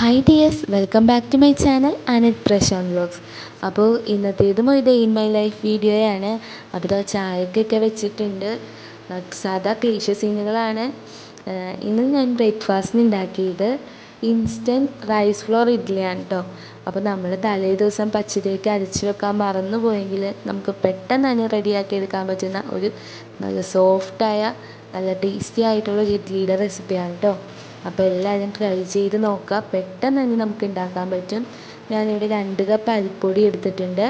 Hi dears welcome back to my channel Anith Prashanth vlogs അപ്പോൾ ഇന്നത്തേതും ഒരു day in my life വീഡിയോയാണ് അപ്പോൾ ചായക്കൊക്കെ വെച്ചിട്ടുണ്ട്. സാധാ ക്ലീശ സീനുകളാണ്. ഇന്ന് ഞാൻ ബ്രേക്ക്ഫാസ്റ്റിന് ഉണ്ടാക്കിയത് ഇൻസ്റ്റന്റ് റൈസ് ഫ്ലോർ ഇഡ്ഡലിയാണ് കേട്ടോ അപ്പോൾ നമ്മൾ തലേ ദിവസം പച്ചരിയൊക്കെ അരച്ച് വെക്കാൻ മറന്നു പോയെങ്കിൽ നമുക്ക് പെട്ടെന്ന് തന്നെ റെഡിയാക്കി എടുക്കാൻ പറ്റുന്ന ഒരു നല്ല സോഫ്റ്റായ നല്ല ടേസ്റ്റി ആയിട്ടുള്ള ഒരു ഇഡ്ഡലിയുടെ റെസിപ്പിയാണ് കേട്ടോ അപ്പോൾ എല്ലാവരും ട്രൈ ചെയ്ത് നോക്കുക പെട്ടെന്ന് തന്നെ നമുക്ക് ഉണ്ടാക്കാൻ പറ്റും. ഞാനിവിടെ രണ്ട് കപ്പ് അരിപ്പൊടി എടുത്തിട്ടുണ്ട്.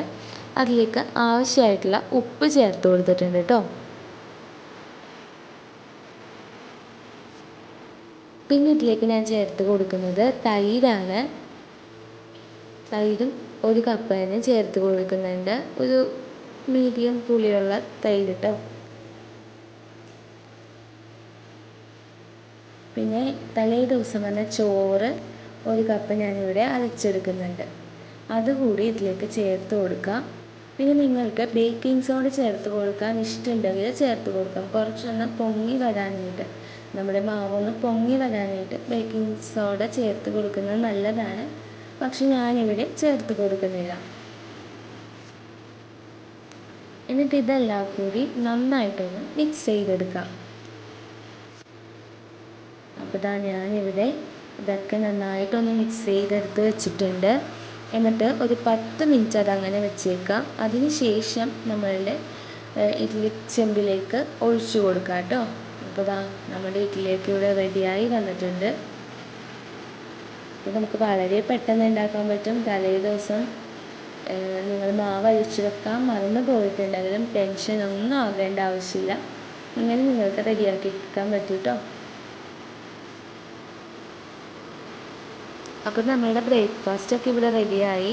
അതിലേക്ക് ആവശ്യമായിട്ടുള്ള ഉപ്പ് ചേർത്ത് കൊടുത്തിട്ടുണ്ട് കേട്ടോ പിന്നെ ഇതിലേക്ക് ഞാൻ ചേർത്ത് കൊടുക്കുന്നത് തൈരാണ്. തൈരും ഒരു കപ്പ് തന്നെ ചേർത്ത് കൊടുക്കുന്നുണ്ട്. ഒരു മീഡിയം പുളിയുള്ള തൈര് കേട്ടോ പിന്നെ തലേ ദിവസം വന്ന ചോറ് ഒരു കപ്പ് ഞാനിവിടെ അരച്ചെടുക്കുന്നുണ്ട്. അതുകൂടി ഇതിലേക്ക് ചേർത്ത് കൊടുക്കാം. പിന്നെ നിങ്ങൾക്ക് ബേക്കിംഗ് സോഡ ചേർത്ത് കൊടുക്കാൻ ഇഷ്ടമുണ്ടെങ്കിൽ ചേർത്ത് കൊടുക്കാം. കുറച്ചൊന്ന് പൊങ്ങി വരാനായിട്ട് നമ്മുടെ മാവൊന്ന് പൊങ്ങി വരാനായിട്ട് ബേക്കിംഗ് സോഡ ചേർത്ത് കൊടുക്കുന്നത് നല്ലതാണ്. പക്ഷെ ഞാനിവിടെ ചേർത്ത് കൊടുക്കുന്നില്ല. എന്നിട്ട് ഇതെല്ലാം കൂടി നന്നായിട്ടൊന്ന് മിക്സ് ചെയ്തെടുക്കാം. അപ്പോൾ ഇതാ ഞാനിവിടെ ഇതൊക്കെ നന്നായിട്ടൊന്ന് മിക്സ് ചെയ്തെടുത്ത് വെച്ചിട്ടുണ്ട്. എന്നിട്ട് ഒരു പത്ത് മിനിറ്റ് അതങ്ങനെ വെച്ചേക്കാം. അതിന് ശേഷം നമ്മളുടെ ഇഡ്ഡലി ചെമ്പിലേക്ക് ഒഴിച്ചു കൊടുക്കാം കേട്ടോ. അപ്പോൾ ഇതാ നമ്മുടെ ഇഡ്ഡലിയൊക്കെ ഇവിടെ റെഡിയായി വന്നിട്ടുണ്ട്. ഇത് നമുക്ക് വളരെ പെട്ടെന്ന് ഉണ്ടാക്കാൻ പറ്റും. തലേ ദിവസം നിങ്ങൾ മാവ് അഴിച്ചു വെക്കാൻ മറന്നു പോയിട്ടുണ്ടെങ്കിലും ടെൻഷൻ ഒന്നും ആകേണ്ട ആവശ്യമില്ല. അങ്ങനെ നിങ്ങൾക്ക് റെഡിയാക്കി എടുക്കാൻ പറ്റും കേട്ടോ. അപ്പോൾ ബ്രേക്ക്ഫാസ്റ്റ് ഒക്കെ ഇവിടെ റെഡിയായി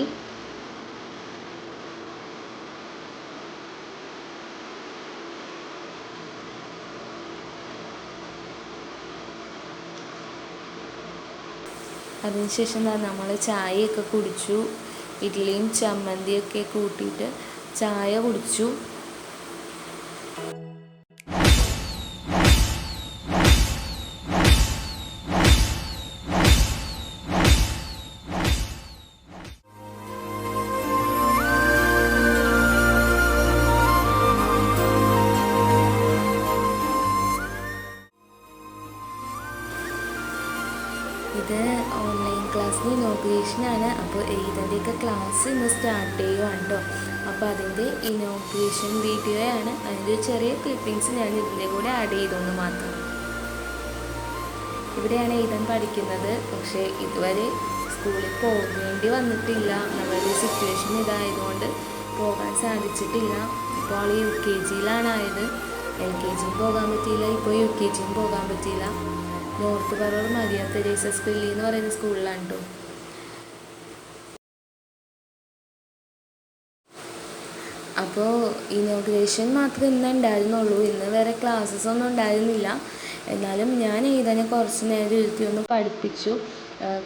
അതിനുശേഷം നമ്മൾ ചായയൊക്കെ കുടിച്ചു. ഇഡ്ഡലിയും ചമ്മന്തിയൊക്കെ കൂട്ടിയിട്ട് ചായ കുടിച്ചു. അപ്പോൾ ഇതിന്റെയൊക്കെ ക്ലാസ് ഇന്ന് സ്റ്റാർട്ട് ചെയ്യുവാണ് കേട്ടോ അപ്പോൾ അതിന്റെ ഇനോഗ്രേഷൻ വീഡിയോയാണ് അതിന്റെ ചെറിയ ക്ലിപ്പിങ്സ് ഞാൻ ഇതിന്റെ കൂടെ ആഡ് ചെയ്തെന്ന് മാത്രം. ഇവിടെയാണ് എഴുതാൻ പഠിക്കുന്നത്. പക്ഷേ ഇതുവരെ സ്കൂളിൽ പോകേണ്ടി വന്നിട്ടില്ല. നല്ലൊരു സിറ്റുവേഷൻ ഇതായതുകൊണ്ട് പോകാൻ സാധിച്ചിട്ടില്ല. ഇപ്പോൾ ആൾ യു കെ ജിയിലാണായത് എൽ കെ ജിയും പോകാൻ പറ്റിയില്ല. ഇപ്പോൾ യു കെ ജിയും പോകാൻ പറ്റിയില്ല. നോർത്ത് പറവൂർ മരിയ തെരേസ പള്ളി എന്ന് പറയുന്ന സ്കൂളിലാണ് കേട്ടോ അപ്പോൾ ഇനോഗ്രേഷൻ മാത്രമേ ഇന്ന് ഉണ്ടായിരുന്നുള്ളൂ. ഇന്ന് വേറെ ക്ലാസ്സസ് ഒന്നും ഉണ്ടായിരുന്നില്ല. എന്നാലും ഞാൻ എഴുതാനെ കുറച്ച് നേരം ഇരുത്തി ഒന്ന് പഠിപ്പിച്ചു.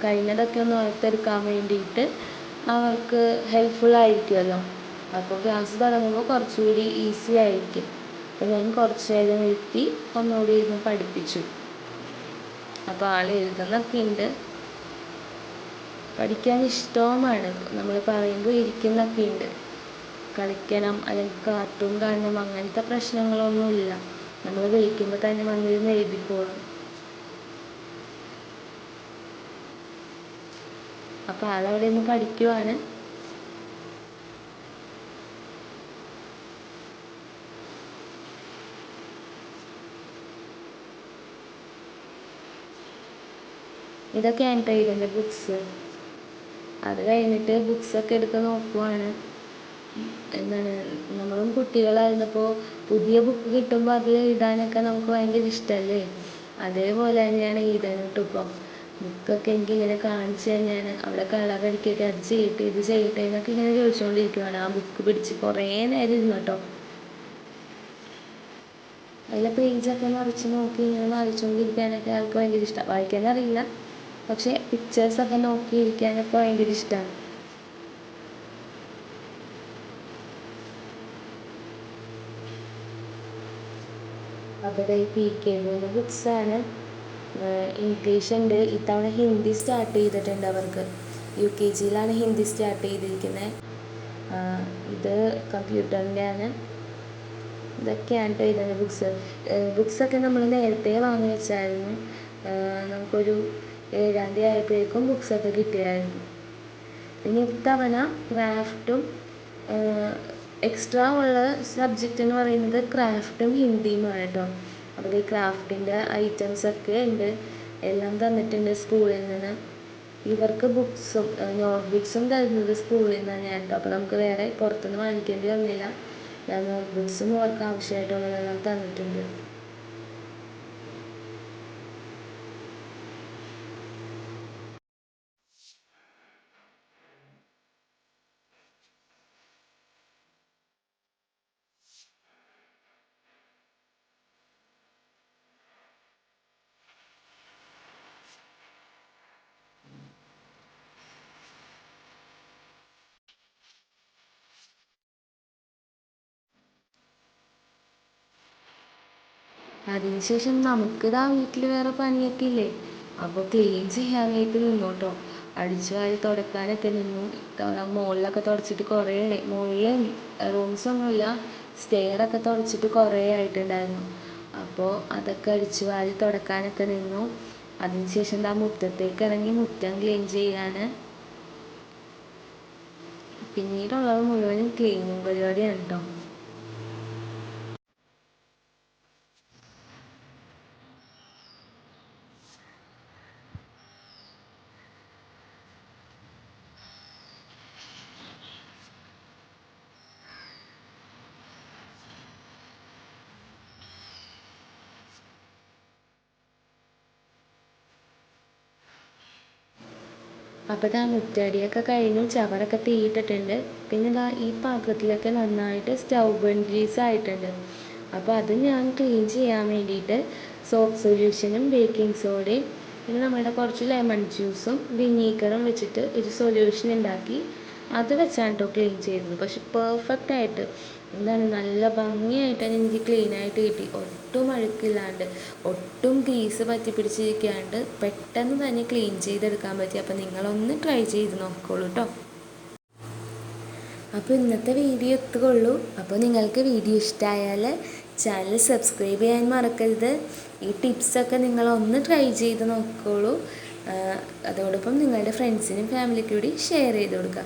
കഴിഞ്ഞതൊക്കെ ഒന്ന് ഓർത്തെടുക്കാൻ വേണ്ടിയിട്ട് അവർക്ക് ഹെൽപ്ഫുൾ ആയിരിക്കുമല്ലോ. അപ്പോൾ ക്ലാസ് തുടങ്ങുമ്പോൾ കുറച്ചുകൂടി ഈസി ആയിരിക്കും. അപ്പോൾ ഞാൻ കുറച്ച് നേരം ഇരുത്തി ഒന്നുകൂടി ഇരുന്ന് പഠിപ്പിച്ചു. അപ്പോൾ ആൾ എഴുതുന്നൊക്കെ ഉണ്ട്. പഠിക്കാൻ ഇഷ്ടവുമാണ്. നമ്മൾ പറയുമ്പോൾ ഇരിക്കുന്നൊക്കെ ഉണ്ട്. കളിക്കണം അല്ലെങ്കിൽ കാർട്ടൂൺ കാണണം അങ്ങനത്തെ പ്രശ്നങ്ങളൊന്നുമില്ല. നമ്മൾ വിളിക്കുമ്പോൾ തന്നെ വന്നിരുന്ന് എഴുതിക്കോളും. അപ്പോൾ ആളവിടെ നിന്ന് പഠിക്കുവാണ്. ഇതൊക്കെയാണ് കേട്ടോ ഇതിന്റെ ബുക്സ് അത് കഴിഞ്ഞിട്ട് ബുക്സൊക്കെ എടുത്ത് നോക്കുവാണ്. എന്താണ് നമ്മളും കുട്ടികളായിരുന്നപ്പോൾ പുതിയ ബുക്ക് കിട്ടുമ്പോൾ അത് എഴുതാനൊക്കെ നമുക്ക് ഭയങ്കര ഇഷ്ടമല്ലേ അതേപോലെ തന്നെയാണ് എഴുതാനായിട്ട് ഇപ്പം ബുക്കൊക്കെ എനിക്ക് ഇങ്ങനെ കാണിച്ച് കഴിഞ്ഞാൽ അവിടെ കളർ അടിക്കൊക്കെ അത് ചെയ്യട്ടെ ഇത് ചെയ്യട്ടെ എന്നൊക്കെ ഇങ്ങനെ ചോദിച്ചുകൊണ്ടിരിക്കുവാണ്. ആ ബുക്ക് പിടിച്ച് കുറേ നേരം ഇരുന്നു കേട്ടോ. അതിലെ പേജൊക്കെ മറിച്ച് നോക്കി ഇങ്ങനെ വായിച്ചുകൊണ്ടിരിക്കാനൊക്കെ ആൾക്ക് ഭയങ്കര ഇഷ്ടമാണ് വായിക്കാൻ അറിയില്ല പക്ഷേ പിക്ചേഴ്സൊക്കെ നോക്കി ഇരിക്കാനൊക്കെ ഭയങ്കര ഇഷ്ടമാണ് അവിടെ പി കെ ബുക്സാണ് ഇംഗ്ലീഷ് ഉണ്ട്. ഇത്തവണ ഹിന്ദി സ്റ്റാർട്ട് ചെയ്തിട്ടുണ്ട് അവർക്ക്. യു കെ ജിയിലാണ് ഹിന്ദി സ്റ്റാർട്ട് ചെയ്തിരിക്കുന്നത് ഇത് കമ്പ്യൂട്ടറിന്റെയാണ് ഇതൊക്കെയാണ് കേട്ടോ ഇതിന്റെ ബുക്സ് ബുക്സൊക്കെ നമ്മൾ നേരത്തെ വാങ്ങി വെച്ചായിരുന്നു. നമുക്കൊരു ഏഴാം തീയതി ആയപ്പോഴേക്കും ബുക്സൊക്കെ കിട്ടിയായിരുന്നു. ഇനി ഇത്തവണ ക്രാഫ്റ്റും എക്സ്ട്രാ ഉള്ള സബ്ജക്റ്റ് എന്ന് പറയുന്നത് ക്രാഫ്റ്റും ഹിന്ദിയുമാണ് കേട്ടോ അപ്പോൾ ഈ ക്രാഫ്റ്റിന്റെ ഐറ്റംസൊക്കെ ഉണ്ട് എല്ലാം തന്നിട്ടുണ്ട് സ്കൂളിൽ നിന്ന്. ഇവർക്ക് ബുക്സും നോട്ട് ബുക്സും തരുന്നത് സ്കൂളിൽ നിന്ന് തന്നെയാണ് കേട്ടോ അപ്പോൾ നമുക്ക് വേറെ പുറത്തുനിന്ന് വാങ്ങിക്കേണ്ടി വന്നില്ല. നോട്ട് ബുക്സും അവർക്ക് ആവശ്യമായിട്ടുള്ളതെല്ലാം തന്നിട്ടുണ്ട്. അതിനുശേഷം ദാ വീട്ടിൽ വേറെ പണിയൊക്കെ ഇല്ലേ അപ്പോൾ ക്ലീൻ ചെയ്യാനായിട്ട് നിന്നു കേട്ടോ അടിച്ചു വാരി തുടക്കാനൊക്കെ നിന്നു. മുകളിലൊക്കെ തുടച്ചിട്ട് കുറേ മുകളിൽ റൂംസൊന്നുമില്ല സ്റ്റെയറൊക്കെ തുടച്ചിട്ട് കുറേ ആയിട്ടുണ്ടായിരുന്നു. അപ്പോൾ അതൊക്കെ അടിച്ചു വാരി തുടക്കാനൊക്കെ നിന്നു. അതിനുശേഷം ദാ മുറ്റത്തേക്ക് ഇറങ്ങി മുറ്റം ക്ലീൻ ചെയ്യാണ്. പിന്നീടുള്ളത് മുഴുവനും ക്ലീനിങ് പരിപാടിയാണ് കേട്ടോ അപ്പോൾ ദാ മുറ്റടിയൊക്കെ കഴിഞ്ഞു. ചവറൊക്കെ തീയിട്ടിട്ടുണ്ട്. പിന്നെ ദാ ഈ പാത്രത്തിലൊക്കെ നന്നായിട്ട് സ്റ്റൗ ബൺഡീസ് ആയിട്ടുണ്ട്. അപ്പോൾ അത് ഞാൻ ക്ലീൻ ചെയ്യാൻ വേണ്ടിയിട്ട് സോപ്പ് സൊല്യൂഷനും ബേക്കിംഗ് സോഡയും പിന്നെ നമ്മുടെ കുറച്ച് ലെമൺ ജ്യൂസും വിനീഗറും വെച്ചിട്ട് ഒരു സൊല്യൂഷൻ ഉണ്ടാക്കി. അത് വെച്ചാണ് കേട്ടോ ക്ലീൻ ചെയ്തത്. പക്ഷെ പെർഫെക്റ്റ് ആയിട്ട് എന്താണ് നല്ല ഭംഗിയായിട്ട് എനിക്ക് ക്ലീൻ ആയിട്ട് കിട്ടി. ഒട്ടും അഴുക്കില്ലാണ്ട് ഒട്ടും ഗ്രീസ് പറ്റി പിടിച്ചിരിക്കാണ്ട് പെട്ടെന്ന് തന്നെ ക്ലീൻ ചെയ്തെടുക്കാൻ പറ്റി. അപ്പോൾ നിങ്ങളൊന്ന് ട്രൈ ചെയ്ത് നോക്കോളൂ കേട്ടോ അപ്പോൾ ഇന്നത്തെ വീഡിയോ എത്തുകയുള്ളൂ അപ്പോൾ നിങ്ങൾക്ക് വീഡിയോ ഇഷ്ടമായാൽ ചാനൽ സബ്സ്ക്രൈബ് ചെയ്യാൻ മറക്കരുത്. ഈ ടിപ്സൊക്കെ നിങ്ങളൊന്ന് ട്രൈ ചെയ്ത് നോക്കോളൂ അതോടൊപ്പം നിങ്ങളുടെ ഫ്രണ്ട്സിനും ഫാമിലിക്കും കൂടി ഷെയർ ചെയ്ത് കൊടുക്കുക